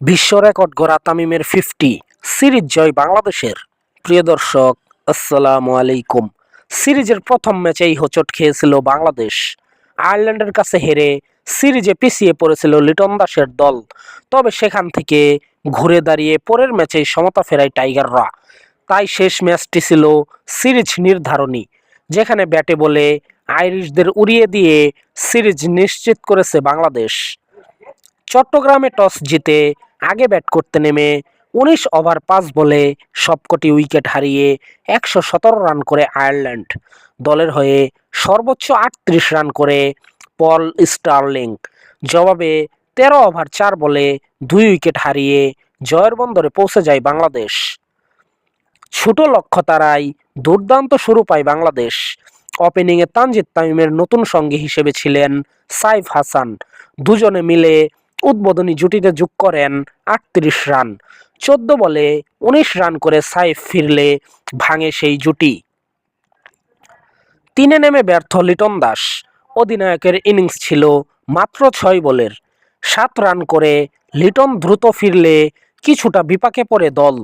বিশ্ব রেকর্ড গড়া তামিমের ফিফটি সিরিজ জয় বাংলাদেশের। প্রিয় দর্শক, আসসালামু আলাইকুম। সিরিজের প্রথম ম্যাচেই হোঁচট খেয়েছিল বাংলাদেশ। আয়ারল্যান্ডের কাছে হেরে সিরিজে পিছিয়ে পড়েছিল লিটন দাসের দল। তবে সেখান থেকে ঘুরে দাঁড়িয়ে পরের ম্যাচেই সমতা ফেরায় টাইগাররা। তাই শেষ ম্যাচটি ছিল সিরিজ নির্ধারণী, যেখানে ব্যাটে বলে আইরিশদের উড়িয়ে দিয়ে সিরিজ নিশ্চিত করেছে বাংলাদেশ। চট্টগ্রামে টস জিতে আগে ব্যাট করতে নেমে উনিশ ওভার পাঁচ বলে সবকটি উইকেট হারিয়ে একশো সতেরো রান করে আয়ারল্যান্ড। দলের হয়ে সর্বোচ্চ আটত্রিশ রান করে পল স্টার্লিং। জবাবে তেরো ওভার চার বলে দুই উইকেট হারিয়ে জয়ের বন্দরে পৌঁছে যায় বাংলাদেশ। ছোট লক্ষ্য তারাই দুর্দান্ত শুরু পায় বাংলাদেশ। ওপেনিংয়ে তানজিদ তামিমের নতুন সঙ্গী হিসেবে ছিলেন সাইফ হাসান। দুজনে মিলে উদ্বোধনী জুটিতে যোগ করেন আটত্রিশ রান। চোদ্দ বলে উনিশ রান করে সাইফ ফিরলে ভাঙে সেই জুটি। তিনে নেমে ব্যর্থ লিটন দাস। অধিনায়কের ইনিংস ছিল মাত্র ছয় বলের। সাত রান করে লিটন দ্রুত ফিরলে কিছুটা বিপাকে পড়ে দল।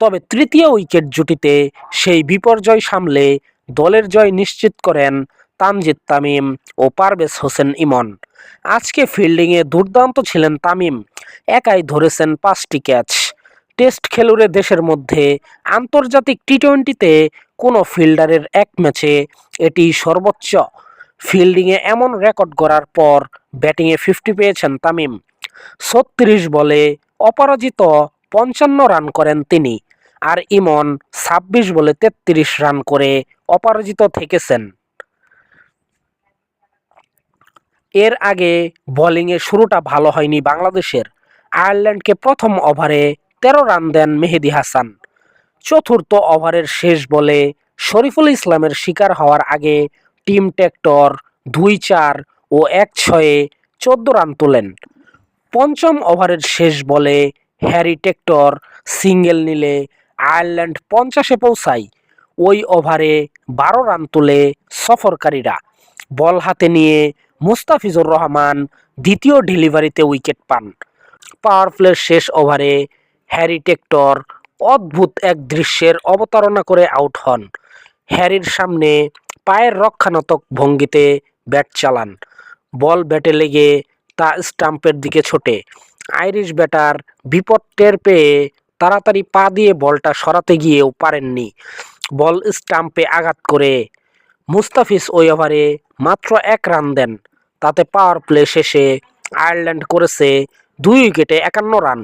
তবে তৃতীয় উইকেট জুটিতে সেই বিপর্যয় সামলে দলের জয় নিশ্চিত করেন তানজিদ তামিম ও পারভেজ হোসেন ইমন। আজকে ফিল্ডিংয়ে দুর্দান্ত ছিলেন তামিম। একাই ধরেছেন পাঁচটি ক্যাচ। টেস্ট খেলুড়ে দেশের মধ্যে আন্তর্জাতিক টি টোয়েন্টিতে কোনো ফিল্ডারের এক ম্যাচে এটি সর্বোচ্চ। ফিল্ডিংয়ে এমন রেকর্ড করার পর ব্যাটিংয়ে ফিফটি পেয়েছেন তামিম। ছত্রিশ বলে অপরাজিত পঞ্চান্ন রান করেন তিনি। আর ইমন ছাব্বিশ বলে তেত্রিশ রান করে অপরাজিত থেকেছেন। এর আগে বোলিংয়ে শুরুটা ভালো হয়নি বাংলাদেশের। আয়ারল্যান্ডকে প্রথম ওভারে তেরো রান দেন মেহেদি হাসান। চতুর্থ ওভারের শেষ বলে শরীফুল ইসলামের শিকার হওয়ার আগে টিম টেক্টর দুই চার ও এক ছয়ে চোদ্দ রান তোলেন। পঞ্চম ওভারের শেষ বলে হ্যারি টেক্টর সিঙ্গেল নিলে আয়ারল্যান্ড পঞ্চাশে পৌঁছায়। ওই ওভারে বারো রান তুলে সফরকারীরা। বল হাতে নিয়ে মুস্তাফিজুর রহমান দ্বিতীয় ডেলিভারিতে উইকেট পান। পাওয়ার প্লের শেষ ওভারে হ্যারি টেক্টর অদ্ভুত এক দৃশ্যের অবতারণা করে আউট হন। হ্যারির সামনে পায়ের রক্ষানাত্মক ভঙ্গিতে ব্যাট চালান। বল ব্যাটে লেগে তা স্টাম্পের দিকে ছোটে। আইরিশ ব্যাটার বিপদ টের পেয়ে তাড়াতাড়ি পা দিয়ে বলটা সরাতে গিয়েও পারেননি। বল স্টাম্পে আঘাত করে মুস্তাফিজ ওই ওভারে মাত্র এক রান দেন। তাতে পাওয়ার প্লে শেষে আয়ারল্যান্ড করেছে দুই উইকেটে একান্ন রান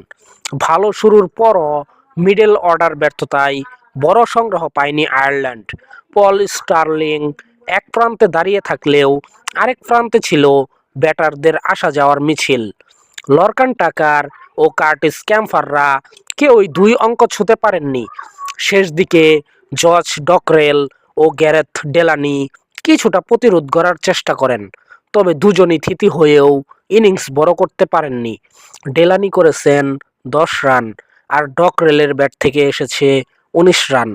ভালো শুরুর পরও মিডল অর্ডার ব্যর্থতায় বড় সংগ্রহ পায়নি আয়ারল্যান্ড পল স্টার্লিং এক প্রান্তে দাঁড়িয়ে থাকলেও আরেক প্রান্তে ছিল ব্যাটারদের আসা যাওয়ার মিছিল। লরকান টাকার ও কার্টিস ক্যাম্পাররা কেউই দুই অঙ্ক ছুঁতে পারেননি। শেষ দিকে জর্জ ডকরেল ও গ্যারেথ ডেলানি কিছুটা প্রতিরোধ করার চেষ্টা করেন। তবে দুজনই থিতি হয়েও ইনিংস বড় করতে পারেননি। ডেলানি করেছেন দশ রান আর ডক রেলের ব্যাট থেকে এসেছে উনিশ রান।